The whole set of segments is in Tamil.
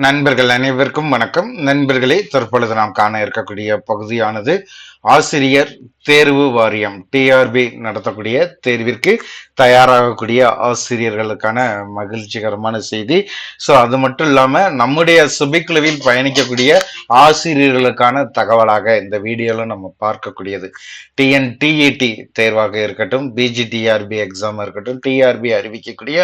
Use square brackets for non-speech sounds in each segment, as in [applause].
நண்பர்கள் அனைவருக்கும் வணக்கம். நண்பர்களே தற்பொழுது நாம் காண இருக்கக்கூடிய பகுதியானது ஆசிரியர் தேர்வு வாரியம் டிஆர்பி நடத்தக்கூடிய தேர்விற்கு தயாராகக்கூடிய ஆசிரியர்களுக்கான மகிழ்ச்சிகரமான செய்தி. ஸோ அது மட்டும் இல்லாமல் நம்முடைய சுபிக்குழுவில் பயணிக்கக்கூடிய ஆசிரியர்களுக்கான தகவலாக இந்த வீடியோவில் நம்ம பார்க்கக்கூடியது. டிஎன்டிஇடி தேர்வாக இருக்கட்டும் பிஜிடிஆர்பி எக்ஸாம் இருக்கட்டும் டிஆர்பி அறிவிக்கக்கூடிய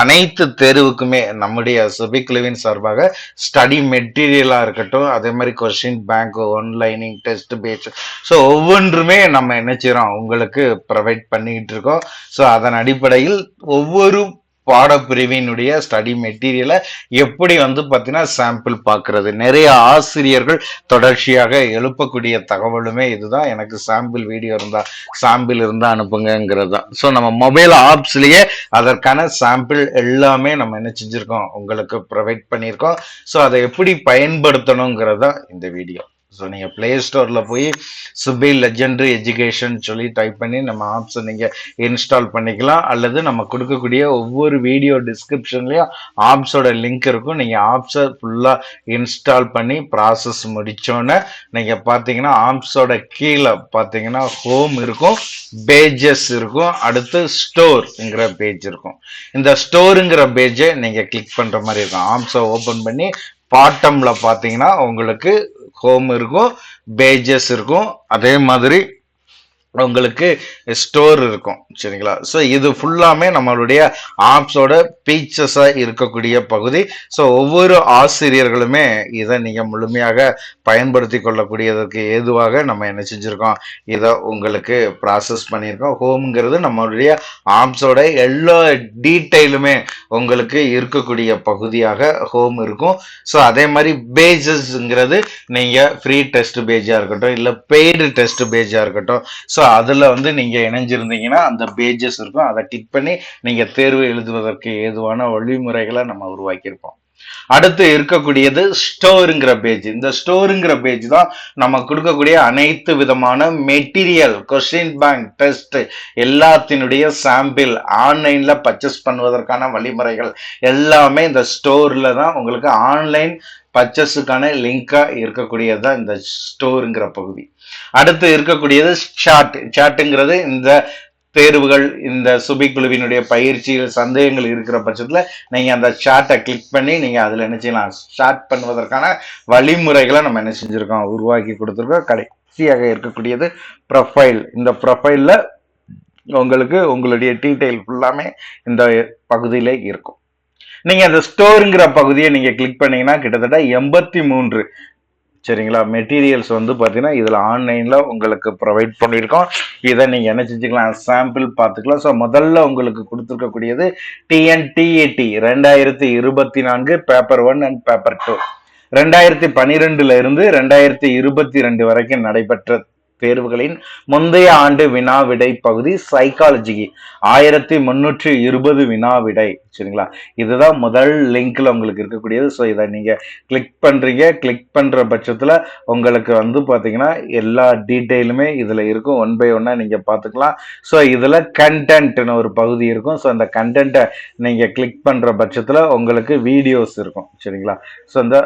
அனைத்து தேர்வுக்குமே நம்முடைய சுபிக்குழுவின் சார்பாக ஸ்டடி மெட்டீரியலாக இருக்கட்டும் அதே மாதிரி கொஸ்டின் பேங்க் ஒன்லைனிங் டெஸ்ட் பேஸ் ஸோ ஒவ்வொன்றுமே நம்ம என்ன செய்கிறோம் உங்களுக்கு ப்ரொவைட் பண்ணிக்கிட்டு இருக்கோம். ஸோ அதன் அடிப்படையில் ஒவ்வொரு பாடப்பிரிவினுடைய ஸ்டடி மெட்டீரியலை எப்படி வந்து பார்த்தீங்கன்னா சாம்பிள் பார்க்கறது. நிறைய ஆசிரியர்கள் தொடர்ச்சியாக எழுப்பக்கூடிய தகவலுமே இதுதான். எனக்கு சாம்பிள் வீடியோ இருந்தால் சாம்பிள் இருந்தால் அனுப்புங்கிறது தான். ஸோ நம்ம மொபைல் ஆப்ஸ்லேயே அதற்கான சாம்பிள் எல்லாமே நம்ம என்ன செஞ்சிருக்கோம்? உங்களுக்கு ப்ரொவைட் பண்ணியிருக்கோம். ஸோ அதை எப்படி பயன்படுத்தணுங்கிறது தான் இந்த வீடியோ ஸோ நீங்கள் ப்ளே ஸ்டோரில் போய் சுபி லெஜெண்ட்ரி எஜுகேஷன் சொல்லி டைப் பண்ணி நம்ம ஆப்ஸை நீங்கள் இன்ஸ்டால் பண்ணிக்கலாம். அல்லது நம்ம கொடுக்கக்கூடிய ஒவ்வொரு வீடியோ டிஸ்கிரிப்ஷன்லேயும் ஆப்ஸோட லிங்க் இருக்கும். நீங்கள் ஆப்ஸை ஃபுல்லாக இன்ஸ்டால் பண்ணி ப்ராசஸ் முடித்தோன்னே நீங்கள் பார்த்தீங்கன்னா ஆப்ஸோட கீழே பார்த்தீங்கன்னா ஹோம் இருக்கும் பேஜஸ் இருக்கும். அடுத்து ஸ்டோர்ங்கிற பேஜ் இருக்கும். இந்த ஸ்டோருங்கிற பேஜை நீங்கள் கிளிக் பண்ணுற மாதிரி இருக்கும். ஆப்ஸை ஓப்பன் பண்ணி பாட்டமில் பார்த்தீங்கன்னா உங்களுக்கு ஹோம் இருக்கும் பேஜஸ் இருக்கும். அதே மாதிரி உங்களுக்கு ஸ்டோர் இருக்கும் சரிங்களா? ஸோ இது ஃபுல்லாமே நம்மளுடைய ஆப்ஸோட பீச்சஸாக இருக்கக்கூடிய பகுதி. ஸோ ஒவ்வொரு ஆசிரியர்களுமே இதை நீங்கள் முழுமையாக பயன்படுத்தி கொள்ளக்கூடியதற்கு ஏதுவாக நம்ம என்ன செஞ்சுருக்கோம்? இதை உங்களுக்கு ப்ராசஸ் பண்ணியிருக்கோம். ஹோம்ங்கிறது நம்மளுடைய ஆப்ஸோட எல்லா டீட்டெயிலுமே உங்களுக்கு இருக்கக்கூடிய பகுதியாக ஹோம் இருக்கும். ஸோ அதே மாதிரி பேஜஸ்ங்கிறது நீங்கள் ஃப்ரீ டெஸ்ட் பேஜாக இருக்கட்டும் இல்லை பெய்டு டெஸ்ட் பேஜாக இருக்கட்டும். ஸோ அதில் வந்து நீங்கள் இணைஞ்சிருந்தீங்கன்னா அந்த பேஜஸ் இருக்கும். அதை கிளிக் பண்ணி நீங்கள் தேர்வு எழுதுவதற்கு ஏதுவான வழிமுறைகளை நம்ம உருவாக்கியிருப்போம். அடுத்து இருக்கக்கூடியது ஸ்டோருங்கிற பேஜ். இந்த ஸ்டோருங்கிற பேஜ் தான் நம்ம கொடுக்கக்கூடிய அனைத்து விதமான மெட்டீரியல் கொஸ்டின் பேங்க் டெஸ்ட் எல்லாத்தினுடைய சாம்பிள் ஆன்லைனில் பர்ச்சேஸ் பண்ணுவதற்கான வழிமுறைகள் எல்லாமே இந்த ஸ்டோரில் தான் உங்களுக்கு ஆன்லைன் பர்ச்சேஸுக்கான லிங்காக இருக்கக்கூடியது தான் இந்த ஸ்டோருங்கிற பகுதி. அடுத்து இருக்கக்கூடியது சாட். சாட்டுங்கிறது இந்த தேர்வுகள் இந்த சுபிக்குழுவினுடைய பயிற்சிகள் சந்தேகங்கள் இருக்கிற பட்சத்தில் நீங்கள் அந்த ஷார்ட்டை கிளிக் பண்ணி நீங்கள் அதில் என்ன செய்யலாம்? ஸ்டார்ட் பண்ணுவதற்கான வழிமுறைகளை நம்ம என்ன செஞ்சுருக்கோம்? உருவாக்கி கொடுத்துருக்கோம். கடைசியாக இருக்கக்கூடியது ப்ரொஃபைல் இந்த ப்ரொஃபைலில் உங்களுக்கு உங்களுடைய டீட்டெயில் ஃபுல்லாமே இந்த பகுதியில் இருக்கும். நீங்கள் அந்த ஸ்டோருங்கிற பகுதியை நீங்கள் கிளிக் பண்ணீங்கன்னா கிட்டத்தட்ட எண்பத்தி மூன்று சரிங்களா? மெட்டீரியல்ஸ் வந்து பார்த்தீங்கன்னா இதில் ஆன்லைனில் உங்களுக்கு ப்ரொவைட் பண்ணியிருக்கோம். இதை நீங்கள் என்ன செஞ்சுக்கலாம்? சாம்பிள் பார்த்துக்கலாம். ஸோ முதல்ல உங்களுக்கு கொடுத்துருக்கக்கூடியது டிஎன்டிஏடி ரெண்டாயிரத்தி இருபத்தி நான்கு paper one and paper two ரெண்டாயிரத்தி பன்னிரெண்டுல இருந்து ரெண்டாயிரத்தி இருபத்தி ரெண்டு வரைக்கும் நடைபெற்ற தேர்வுகளின் முந்தைய ஆண்டு வினா விடை பகுதி சைக்காலஜி ஆயிரத்தி முன்னூற்றி இருபது வினாவிடை சரிங்களா? இதுதான் முதல் லிங்க்ல உங்களுக்கு இருக்கக்கூடியது. ஸோ இதை நீங்க கிளிக் பண்றீங்க. கிளிக் பண்ற பட்சத்துல உங்களுக்கு வந்து பாத்தீங்கன்னா எல்லா டீட்டெயிலுமே இதுல இருக்கும். ஒன் பை ஒன்னா நீங்க பாத்துக்கலாம். ஸோ இதுல கண்டென்ட்னு ஒரு பகுதி இருக்கும். ஸோ அந்த கண்டென்ட்டை நீங்க கிளிக் பண்ற பட்சத்துல உங்களுக்கு வீடியோஸ் இருக்கும். சரிங்களா? ஸோ இந்த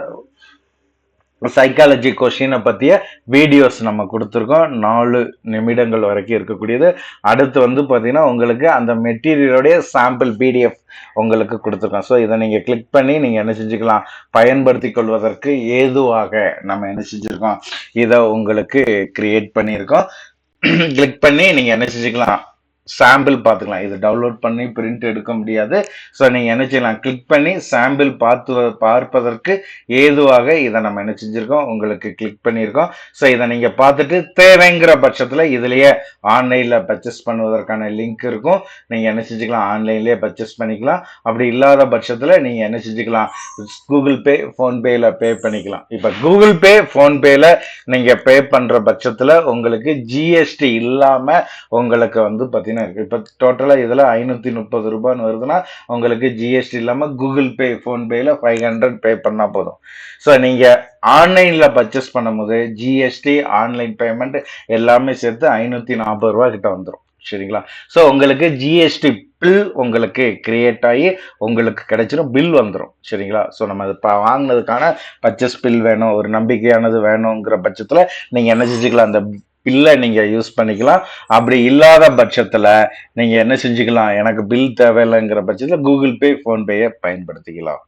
சைக்காலஜி கொஷினை பற்றிய வீடியோஸ் நம்ம கொடுத்துருக்கோம். நாலு நிமிடங்கள் வரைக்கும் இருக்கக்கூடியது. அடுத்து வந்து பார்த்திங்கன்னா உங்களுக்கு அந்த மெட்டீரியலோடைய சாம்பிள் பிடிஎஃப் உங்களுக்கு கொடுத்துருக்கோம். ஸோ இதை நீங்கள் கிளிக் பண்ணி நீங்கள் என்ன செஞ்சுக்கலாம்? பயன்படுத்தி கொள்வதற்கு ஏதுவாக நம்ம என்ன செஞ்சுருக்கோம்? இதை உங்களுக்கு கிரியேட் பண்ணியிருக்கோம். [clears throat] கிளிக் பண்ணி நீங்கள் என்ன செஞ்சுக்கலாம்? சாம்பிள் பார்த்துக்கலாம். இது டவுன்லோட் பண்ணி பிரிண்ட் எடுக்க முடியாது. ஸோ நீங்கள் என்ன செய்யலாம்? கிளிக் பண்ணி சாம்பிள் பார்த்து பார்ப்பதற்கு ஏதுவாக இதை நம்ம என்ன செஞ்சுருக்கோம்? உங்களுக்கு கிளிக் பண்ணியிருக்கோம். ஸோ இதை நீங்கள் பார்த்துட்டு தேவைங்கிற பட்சத்தில் இதுலேயே ஆன்லைனில் பர்ச்சேஸ் பண்ணுவதற்கான லிங்க் இருக்கும். நீங்கள் என்ன செஞ்சுக்கலாம்? ஆன்லைன்லேயே பர்ச்சேஸ் பண்ணிக்கலாம். அப்படி இல்லாத பட்சத்தில் நீங்கள் என்ன செஞ்சுக்கலாம்? கூகுள் பே ஃபோன்பேயில் பே பண்ணிக்கலாம். இப்போ கூகுள் பே ஃபோன்பேயில் நீங்கள் பே பண்ணுற பட்சத்தில் உங்களுக்கு ஜிஎஸ்டி இல்லாமல் உங்களுக்கு வந்து பார்த்தீங்கன்னா இருக்கு. இப்போ டோட்டலாக இதில் ஐநூற்றி முப்பது ரூபான்னு வருதுன்னா உங்களுக்கு ஜிஎஸ்டி இல்லாமல் கூகுள் பே ஃபோன்பேயில் ஃபைவ் ஹண்ட்ரட் பே பண்ணால் போதும். ஸோ நீங்கள் ஆன்லைனில் பர்ச்சேஸ் பண்ணும்போது ஜிஎஸ்டி ஆன்லைன் பேமெண்ட் எல்லாமே சேர்த்து ஐநூற்றி நாற்பது ரூபா கிட்ட வந்துடும் சரிங்களா? ஸோ உங்களுக்கு ஜிஎஸ்டி பில் உங்களுக்கு கிரியேட் ஆகி உங்களுக்கு கிடைச்சிடும் பில் வந்துடும் சரிங்களா? ஸோ நம்ம அது வாங்கினதுக்கான பர்ச்சேஸ் பில் வேணும் ஒரு நம்பிக்கையானது வேணுங்கிற பட்சத்தில் நீங்கள் என்ன செஞ்சுக்கலாம்? அந்த பில்லை நீங்கள் யூஸ் பண்ணிக்கலாம். அப்படி இல்லாத பட்சத்தில் நீங்கள் என்ன செஞ்சுக்கலாம்? எனக்கு பில் தேவையில்லைங்கிற பட்சத்தில் கூகுள் பே ஃபோன்பேயை பயன்படுத்திக்கலாம்.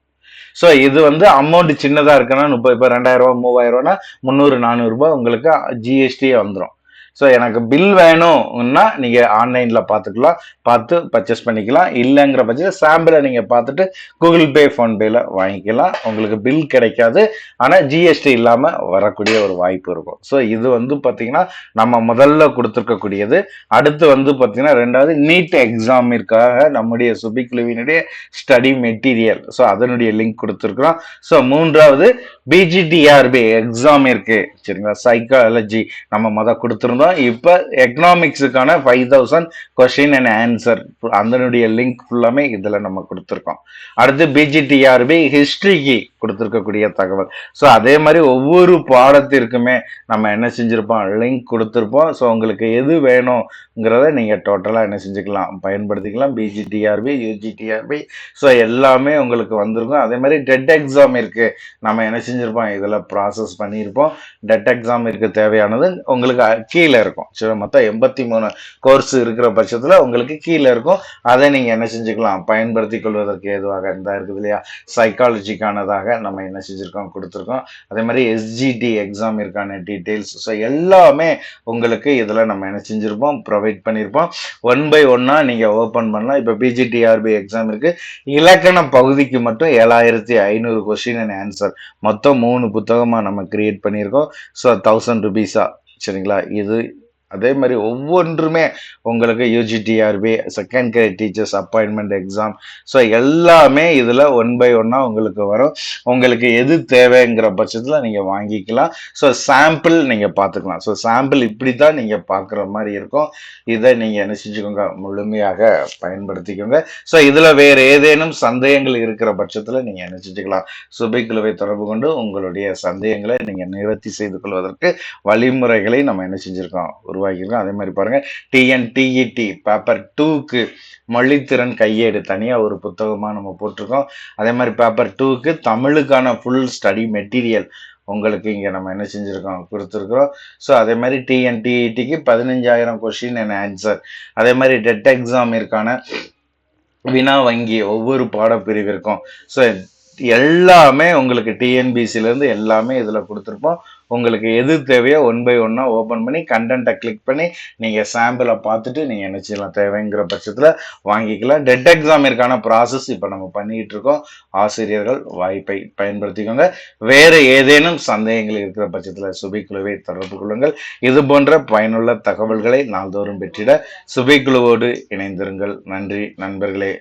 ஸோ இது வந்து அமௌண்ட் சின்னதாக இருக்குன்னா முப்பது இப்போ ரெண்டாயிரம் ரூபா மூவாயிரம் ரூபானா முந்நூறு நானூறுரூபா உங்களுக்கு ஜிஎஸ்டியே வந்துடும் ஸோ எனக்கு பில் வேணும்னா நீங்கள் ஆன்லைனில் பார்த்துக்கலாம் பார்த்து பர்ச்சேஸ் பண்ணிக்கலாம். இல்லைங்கிற பட்சத்தில் சாம்பிளை நீங்கள் பார்த்துட்டு கூகுள் பே ஃபோன்பேயில் வாங்கிக்கலாம். உங்களுக்கு பில் கிடைக்காது. ஆனால் ஜிஎஸ்டி இல்லாமல் வரக்கூடிய ஒரு வாய்ப்பு இருக்கும். ஸோ இது வந்து பார்த்திங்கன்னா நம்ம முதல்ல கொடுத்துருக்கக்கூடியது. அடுத்து வந்து பார்த்திங்கன்னா ரெண்டாவது நீட் எக்ஸாமிற்காக நம்முடைய சுபிக்குழுவினுடைய ஸ்டடி மெட்டீரியல் ஸோ அதனுடைய லிங்க் கொடுத்துருக்குறோம். ஸோ மூன்றாவது பிஜிடிஆர்பி எக்ஸாம் இருக்குது சரிங்களா? சைக்காலஜி நம்ம மொதல் கொடுத்துருந்தோம். இப்போ எக்கனாமிக்ஸுக்கான five thousand question and answer அதனுடைய லிங்க் ஃபுல்லாமே இதில் நம்ம கொடுத்துருக்கோம். அடுத்து பிஜிடிஆர்பி ஹிஸ்ட்ரிக்கு கொடுத்துருக்கக்கூடிய தகவல். ஸோ அதே மாதிரி ஒவ்வொரு பாடத்திற்குமே நம்ம என்ன செஞ்சுருப்போம்? லிங்க் கொடுத்துருப்போம். ஸோ உங்களுக்கு எது வேணுங்கிறத நீங்கள் டோட்டலாக என்ன செஞ்சுக்கலாம்? பயன்படுத்திக்கலாம். பிஜிடிஆர்பி யூஜிடிஆர்பி ஸோ எல்லாமே உங்களுக்கு வந்திருக்கும். அதே மாதிரி டெட் எக்ஸாம் இருக்குது நம்ம என்ன செஞ்சுருப்போம்? இதில் ப்ராசஸ் பண்ணியிருப்போம். டெட் எக்ஸாம் இருக்குது தேவையானது உங்களுக்கு கீழே இருக்கும். சரி மொத்தம் எண்பத்தி மூணு கோர்ஸ் இருக்கிற பட்சத்தில் உங்களுக்கு கீழே இருக்கும். அதை நீங்கள் என்ன செஞ்சுக்கலாம்? பயன்படுத்தி கொள்வதற்கு ஏதுவாக இந்த இருக்குது இல்லையா? சைக்காலஜிக்கானதாக நம்ம என்ன செஞ்சுருக்கோம் கொடுத்துருக்கோம். அதே மாதிரி எஸ்ஜிடி எக்ஸாம் இருக்கான டீட்டெயில்ஸ் ஸோ எல்லாமே உங்களுக்கு இதில் நம்ம என்ன செஞ்சுருப்போம் ப்ரொவைட் பண்ணியிருப்போம் ஒன் பை ஒன்னாக நீங்கள் ஓப்பன் பண்ணலாம். இப்போ பிஜிடிஆர்பி எக்ஸாம் இருக்குது இலக்கண பகுதிக்கு மட்டும் ஏழாயிரத்தி ஐநூறு கொஸ்டின் அண்ட் ஆன்சர் மொத்தம் மூணு புத்தகமாக நம்ம கிரியேட் பண்ணியிருக்கோம். ஸோ தௌசண்ட் ருபீஸா சரிங்களா? இது அதே மாதிரி ஒவ்வொன்றுமே உங்களுக்கு UGTRB second grade teachers appointment exam so எல்லாமே இதில் ஒன் பை ஒன்னாக உங்களுக்கு வரும். உங்களுக்கு எது தேவைங்கிற பட்சத்தில் நீங்கள் வாங்கிக்கலாம். ஸோ சாம்பிள் நீங்கள் பார்த்துக்கலாம். ஸோ சாம்பிள் இப்படி தான் நீங்கள் பார்க்குற மாதிரி இருக்கும். இதை நீங்கள் என்ன செஞ்சுக்கோங்க முழுமையாக பயன்படுத்திக்கோங்க. ஸோ இதில் வேறு ஏதேனும் சந்தேகங்கள் இருக்கிற பட்சத்தில் நீங்கள் என்ன செஞ்சுக்கலாம் சுபைக்குழுவை தொடர்பு கொண்டு உங்களுடைய சந்தேகங்களை நீங்கள் நிவர்த்தி செய்து கொள்வதற்கு வழிமுறைகளை நம்ம என்ன செஞ்சுருக்கோம்? உருவாக்கியிருக்கோம். அதே மாதிரி பாருங்கள் டிஎன்டிஇடி பேப்பர் டூக்கு மொழித்திறன் கையேடு தனியாக ஒரு புத்தகமாக நம்ம போட்டிருக்கோம். அதே மாதிரி பேப்பர் டூக்கு தமிழுக்கான ஃபுல் ஸ்டடி மெட்டீரியல் உங்களுக்கு இங்கே நம்ம என்ன செஞ்சுருக்கோம் கொடுத்துருக்குறோம். ஸோ அதே மாதிரி டிஎன்டிஇடிக்கு பதினஞ்சாயிரம் கொஷின் அண்ட் ஆன்சர் அதே மாதிரி டெட் எக்ஸாமிற்கான வினா வங்கி ஒவ்வொரு பாடப்பிரிவிற்கும். ஸோ எல்லாமே உங்களுக்கு டிஎன்பிசிலேருந்து எல்லாமே இதில் கொடுத்துருப்போம். உங்களுக்கு எது தேவையோ ஒன் பை ஒன்னாக ஓப்பன் பண்ணி கண்டென்ட்டை கிளிக் பண்ணி நீங்கள் சாம்பிளை பார்த்துட்டு நீங்கள் என்ன செய்யலாம் தேவைங்கிற பட்சத்தில் வாங்கிக்கலாம். டெட் எக்ஸாமிற்கான ப்ராசஸ் இப்போ நம்ம பண்ணிக்கிட்டு இருக்கோம். ஆசிரியர்கள் வாய்ப்பை பயன்படுத்திக்கோங்க. வேறு ஏதேனும் சந்தேகங்கள் இருக்கிற பட்சத்தில் சுபிக்குழுவை தொடர்பு கொள்ளுங்கள். இது போன்ற பயனுள்ள தகவல்களை நாள்தோறும் பெற்றிட சுபிக்குழுவோடு இணைந்திருங்கள். நன்றி நண்பர்களே.